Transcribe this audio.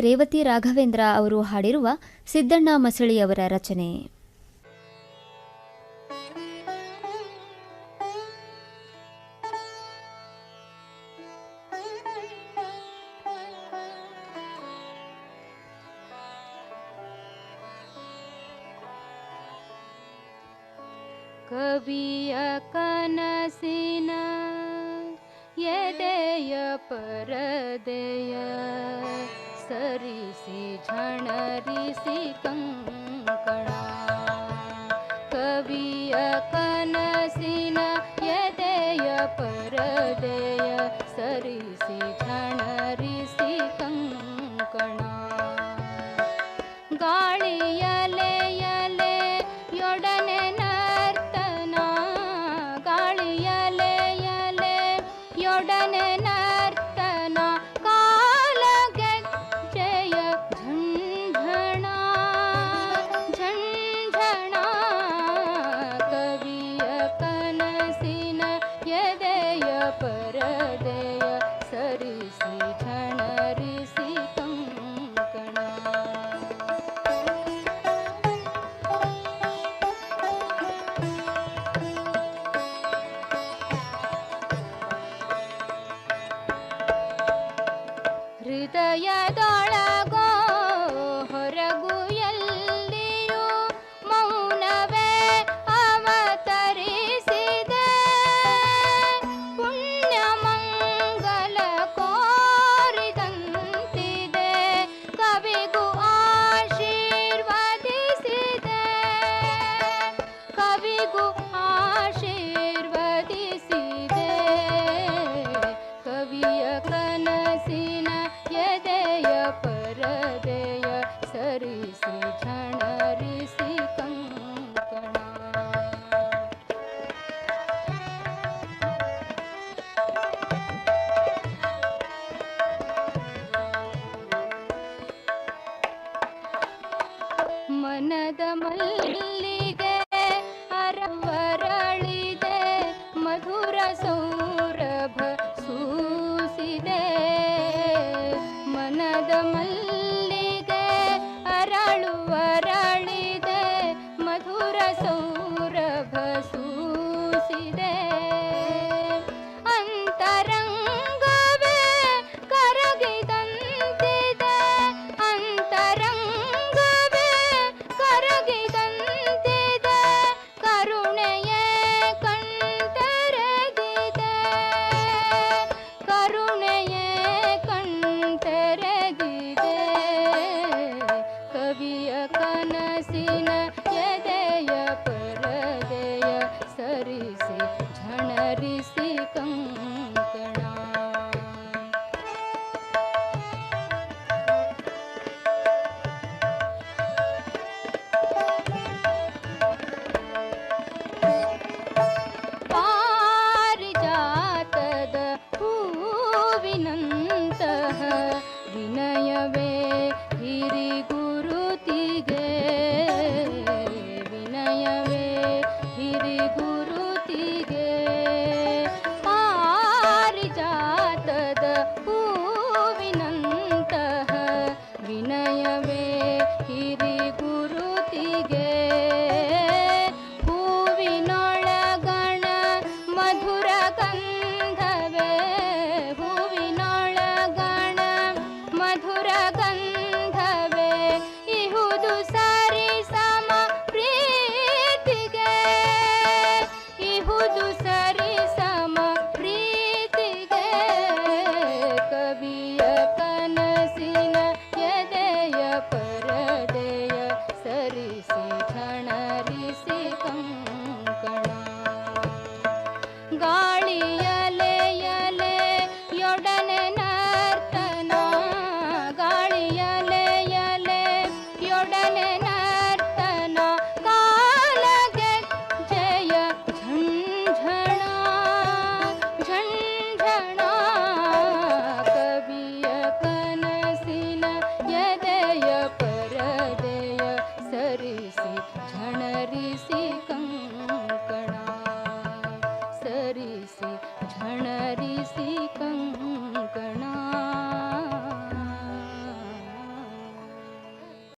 ರೇವತಿ ರಾಘವೇಂದ್ರ ಅವರು ಹಾಡಿರುವ ಸಿದ್ದಣ್ಣ ಮಸಳಿಯವರ ರಚನೆ. ಕವಿಯ ಕನಸಿನ ಎದೆಯ ಪರದೆಯ ऋषि खण ऋषि कं कणा कवि अपनसीना यदे यदय सरिषिण ऋषिकं कणा गाणीया 叶艾豆。ಮನದ ಮಲ್ಲಿಗೆ ಅರವರಳಿದೆ ಮಧುರ ಸೌರಭ ಸೂಸಿದೆ. ಮನದ ಮಲ್ಲಿಗೆ ಹೂವಿನಂತಹ ವಿನಯವೇ ಹಿರಿ ಗುರುತಿಗೆ ವಿನಯವೇ ಹಿರಿ ಗುರುತಿಗೆ ಪಾರಿಜಾತದ ಹೂವಿನಂತಹ ವಿನಯವೇ ಹಿರಿ ण रिकम्